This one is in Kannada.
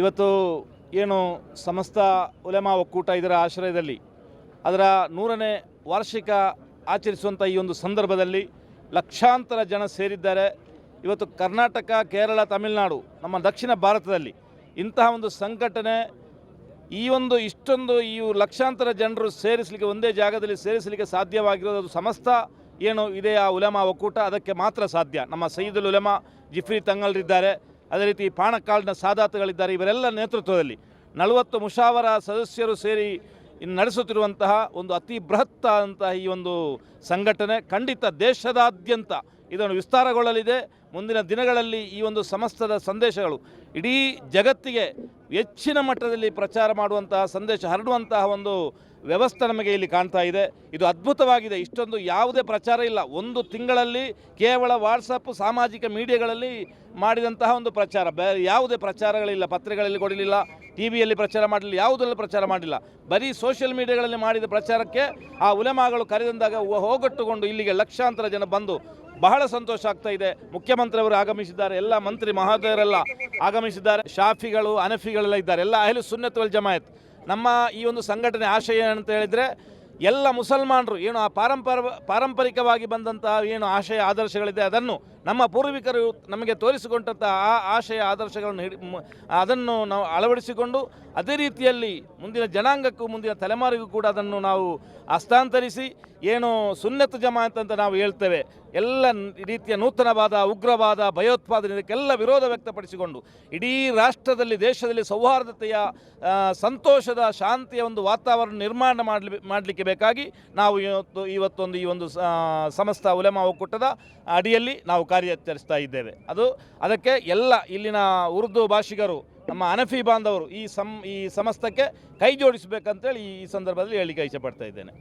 ಇವತ್ತು ಏನು ಸಮಸ್ತ ಉಲೆಮಾ ಒಕ್ಕೂಟ ಇದರ ಆಶ್ರಯದಲ್ಲಿ ಅದರ ನೂರನೇ ವಾರ್ಷಿಕ ಆಚರಿಸುವಂಥ ಈ ಒಂದು ಸಂದರ್ಭದಲ್ಲಿ ಲಕ್ಷಾಂತರ ಜನ ಸೇರಿದ್ದಾರೆ. ಇವತ್ತು ಕರ್ನಾಟಕ, ಕೇರಳ, ತಮಿಳುನಾಡು, ನಮ್ಮ ದಕ್ಷಿಣ ಭಾರತದಲ್ಲಿ ಇಂತಹ ಒಂದು ಸಂಘಟನೆ ಈ ಒಂದು ಇಷ್ಟೊಂದು ಈ ಲಕ್ಷಾಂತರ ಜನರು ಸೇರಿಸಲಿಕ್ಕೆ ಒಂದೇ ಜಾಗದಲ್ಲಿ ಸೇರಿಸಲಿಕ್ಕೆ ಸಾಧ್ಯವಾಗಿರೋದು, ಅದು ಸಮಸ್ತ ಏನು ಇದೆ ಆ ಉಲೆಮಾ ಒಕ್ಕೂಟ, ಅದಕ್ಕೆ ಮಾತ್ರ ಸಾಧ್ಯ. ನಮ್ಮ ಸೈದುಲ್ ಉಲೆಮಾ ಜಿಫ್ರಿ ತಂಗಲ್ರಿದ್ದಾರೆ ಅದೇ ರೀತಿ ಪಾಣಕ್ಕಾಲ್ನ ಸಾದಾತುಗಳಿದ್ದಾರೆ ಇವರೆಲ್ಲ ನೇತೃತ್ವದಲ್ಲಿ. ನಲವತ್ತು ಮುಷಾವರ ಸದಸ್ಯರು ಸೇರಿ ನಡೆಸುತ್ತಿರುವಂತಹ ಒಂದು ಅತಿ ಬೃಹತ್ ಅಂತಹ ಈ ಒಂದು ಸಂಘಟನೆ ಖಂಡಿತ ದೇಶದಾದ್ಯಂತ ಇದನ್ನು ವಿಸ್ತಾರಗೊಳ್ಳಲಿದೆ. ಮುಂದಿನ ದಿನಗಳಲ್ಲಿ ಈ ಒಂದು ಸಮಸ್ತದ ಸಂದೇಶಗಳು ಇಡೀ ಜಗತ್ತಿಗೆ ಹೆಚ್ಚಿನ ಮಟ್ಟದಲ್ಲಿ ಪ್ರಚಾರ ಮಾಡುವಂತಹ ಸಂದೇಶ ಹರಡುವಂತಹ ಒಂದು ವ್ಯವಸ್ಥೆ ನಮಗೆ ಇಲ್ಲಿ ಕಾಣ್ತಾ ಇದೆ. ಇದು ಅದ್ಭುತವಾಗಿದೆ. ಇಷ್ಟೊಂದು ಯಾವುದೇ ಪ್ರಚಾರ ಇಲ್ಲ. ಒಂದು ತಿಂಗಳಲ್ಲಿ ಕೇವಲ ವಾಟ್ಸಪ್ ಸಾಮಾಜಿಕ ಮೀಡಿಯಾಗಳಲ್ಲಿ ಮಾಡಿದಂತಹ ಒಂದು ಪ್ರಚಾರ. ಬೇರೆ ಯಾವುದೇ ಪ್ರಚಾರಗಳಿಲ್ಲ. ಪತ್ರಿಕೆಗಳಲ್ಲಿ ಕೊಡಲಿಲ್ಲ. ಟಿ ವಿಯಲ್ಲಿ ಪ್ರಚಾರ ಮಾಡಲಿಲ್ಲ. ಯಾವುದರಲ್ಲಿ ಪ್ರಚಾರ ಮಾಡಲಿಲ್ಲ ಬರೀ ಸೋಷಿಯಲ್ ಮೀಡಿಯಾಗಳಲ್ಲಿ ಮಾಡಿದ ಪ್ರಚಾರಕ್ಕೆ ಆ ಉಲೆಮಾಗಳು ಕರೆದಂದಾಗ ಹೋಗಟ್ಟುಕೊಂಡು ಇಲ್ಲಿಗೆ ಲಕ್ಷಾಂತರ ಜನ ಬಂದು ಬಹಳ ಸಂತೋಷ ಆಗ್ತಾ ಇದೆ. ಮುಖ್ಯಮಂತ್ರಿಯವರು ಆಗಮಿಸಿದ್ದಾರೆ. ಎಲ್ಲ ಮಂತ್ರಿ ಮಹೋದಯರೆಲ್ಲ ಆಗಮಿಸಿದ್ದಾರೆ. ಶಾಫಿಗಳು, ಅನಫಿಗಳೆಲ್ಲ ಇದ್ದಾರೆ. ಎಲ್ಲ ಅಹಲು ಸುನ್ನತ್ ವಲ್ ಜಮಾಯತ್. ನಮ್ಮ ಈ ಒಂದು ಸಂಘಟನೆ ಆಶಯ ಏನಂತ ಹೇಳಿದರೆ, ಎಲ್ಲ ಮುಸಲ್ಮಾನರು, ಏನು ಆ ಪಾರಂಪರ ಪಾರಂಪರಿಕವಾಗಿ ಬಂದಂತಹ ಏನು ಆಶಯ, ಆದರ್ಶಗಳಿದೆ, ಅದನ್ನು ನಮ್ಮ ಪೂರ್ವಿಕರು ನಮಗೆ ತೋರಿಸಿಕೊಂಡಂಥ ಆ ಆಶಯ, ಆದರ್ಶಗಳನ್ನು ಹಿಡಿ ಅದನ್ನು ನಾವು ಅಳವಡಿಸಿಕೊಂಡು ಅದೇ ರೀತಿಯಲ್ಲಿ ಮುಂದಿನ ಜನಾಂಗಕ್ಕೂ, ಮುಂದಿನ ತಲೆಮಾರಿಗೂ ಕೂಡ ಅದನ್ನು ನಾವು ಹಸ್ತಾಂತರಿಸಿ ಏನು ಸುನ್ನತ ಜಮಾಯತ್ ಅಂತ ನಾವು ಹೇಳ್ತೇವೆ. ಎಲ್ಲ ರೀತಿಯ ನೂತನವಾದ, ಉಗ್ರವಾದ, ಭಯೋತ್ಪಾದನೆ, ಇದಕ್ಕೆಲ್ಲ ವಿರೋಧ ವ್ಯಕ್ತಪಡಿಸಿಕೊಂಡು ಇಡೀ ರಾಷ್ಟ್ರದಲ್ಲಿ, ದೇಶದಲ್ಲಿ ಸೌಹಾರ್ದತೆಯ ಸಂತೋಷದ, ಶಾಂತಿಯ ಒಂದು ವಾತಾವರಣ ನಿರ್ಮಾಣ ಮಾಡಲಿ, ಮಾಡಲಿಕ್ಕೆ ಬೇಕಾಗಿ ನಾವು ಇವತ್ತು, ಇವತ್ತೊಂದು ಈ ಒಂದು ಸಮಸ್ತ ಉಲೆಮಾ ಒಕ್ಕೂಟದ ಅಡಿಯಲ್ಲಿ ನಾವು ಕಾರ್ಯಾಚರಿಸ್ತಾ ಇದ್ದೇವೆ. ಅದು ಅದಕ್ಕೆ ಎಲ್ಲ ಇಲ್ಲಿನ ಉರ್ದು ಭಾಷಿಗರು ನಮ್ಮ ಅನಫಿ ಬಾಂಧವರು ಈ ಸಂ, ಈ ಸಮಸ್ತಕ್ಕೆ ಕೈ ಜೋಡಿಸಬೇಕಂತೇಳಿ ಈ ಸಂದರ್ಭದಲ್ಲಿ ಹೇಳಿಕೆ ಇಷ್ಟಪಡ್ತಾ ಇದ್ದೇನೆ.